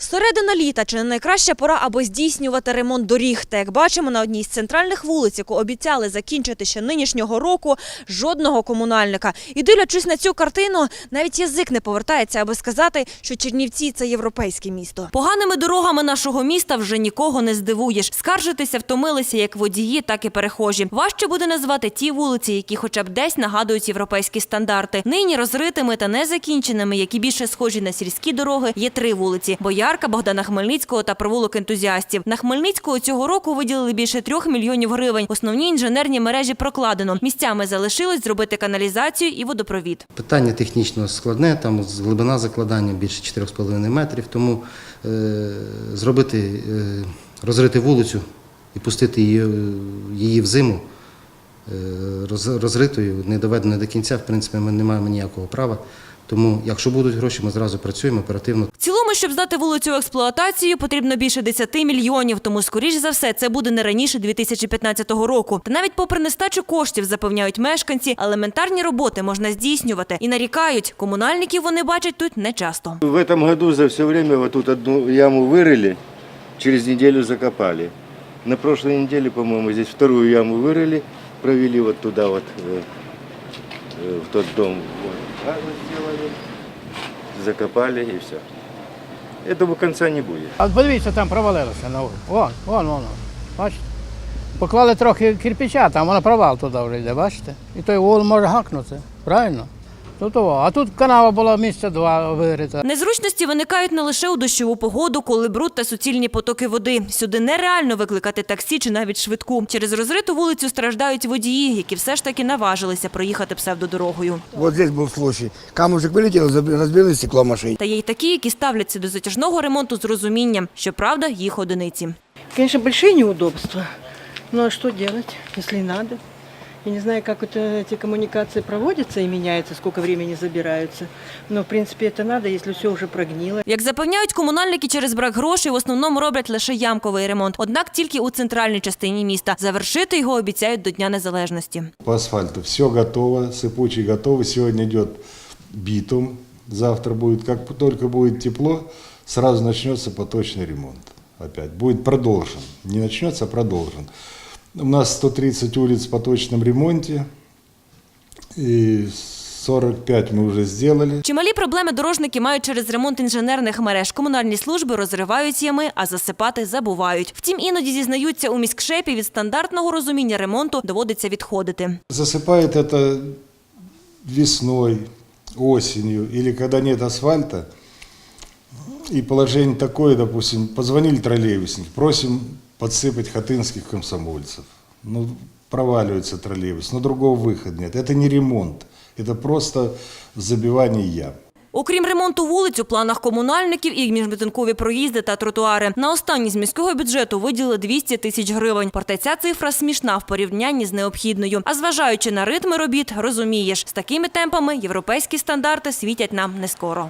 Середина літа чи не найкраща пора аби здійснювати ремонт доріг. Та як бачимо, на одній з центральних вулиць, яку обіцяли закінчити ще нинішнього року, жодного комунальника. І дивлячись на цю картину, навіть язик не повертається, аби сказати, що Чернівці це європейське місто. Поганими дорогами нашого міста вже нікого не здивуєш. Скаржитися втомилися як водії, так і перехожі. Важче буде назвати ті вулиці, які хоча б десь нагадують європейські стандарти. Нині розритими та незакінченими, які більше схожі на сільські дороги, є три вулиці: Боярка, Богдана Хмельницького та провулок ентузіастів. На Хмельницького цього року виділили більше трьох мільйонів гривень. Основні інженерні мережі прокладено. Місцями залишилось зробити каналізацію і водопровід. Питання технічно складне, там глибина закладання більше 4,5 метрів, тому е, зробити, е, розрити вулицю і пустити її, її в зиму е, роз- розритою, не доведено до кінця, в принципі, ми не маємо ніякого права. Тому, якщо будуть гроші, ми зразу працюємо оперативно. В цілому, щоб здати вулицю в експлуатацію, потрібно більше 10 мільйонів. Тому, скоріш за все, це буде не раніше 2015 року. Та навіть попри нестачу коштів, запевняють мешканці, елементарні роботи можна здійснювати і нарікають. Комунальників вони бачать тут не часто. В этом году за все время вот тут одну яму вырыли, через неделю закопали. На прошлой неделе, по-моему, здесь вторую яму вырыли, провели вот туда вот, э, э, в тот дом. Гарно сделали, закопали и все. Этого конца не будет. А подивіться, там провалилося на вулиці. Вон, вон, вон. Бачите? Поклали трохи кирпича, там воно провал туди вже йде, бачите? І той вол може гакнути, правильно? Тут, о. а тут канава була місця два вирита. Незручності виникають не лише у дощову погоду, коли бруд та суцільні потоки води. Сюди нереально викликати таксі чи навіть швидку. Через розриту вулицю страждають водії, які все ж таки наважилися проїхати псевдодорогою. Вот здесь был случай. Камушек вылетел, заб- разбили стекло машины. Та є й такі, які ставляться до затяжного ремонту з розумінням, щоправда, їх одиниці. Конечно, большие неудобства. Ну а что делать, если надо? Я не знаю, как это, эти коммуникации проводятся и меняются, сколько времени забираются. Но, в принципе, это надо, если все уже прогнило. Як запевняють комунальники, через брак грошей в основному роблять лише ямковий ремонт. Однак тільки у центральній частині міста. Завершити його обіцяють до Дня Незалежності. По асфальту все готово, сыпучий готовый. Сегодня идет битум, завтра будет, как только будет тепло, сразу начнется поточный ремонт. Опять будет продолжен. Не начнется, а продолжен. У нас 130 улиц в поточном ремонте, и 45 мы уже сделали. Чималі проблеми дорожники мають через ремонт інженерних мереж. Комунальні служби розривають ями, а засипати забувають. Втім, іноді зізнаються у міськшепі від стандартного розуміння ремонту доводиться відходити. Засыпает это весной, осенью или когда нет асфальта. И положение такое, допустим, позвонили троллейбусники, просим подсыпать хатынских комсомольцев. Ну, проваливается троллейбус, но другого выхода нет. Это не ремонт, это просто забивание ям. Окрім ремонту вулиць, у планах комунальників і міжбудинкові проїзди та тротуари. На останні з міського бюджету виділили 200 тисяч гривень. Проте ця цифра смішна в порівнянні з необхідною. А зважаючи на ритми робіт, розумієш, з такими темпами європейські стандарти світять нам не скоро.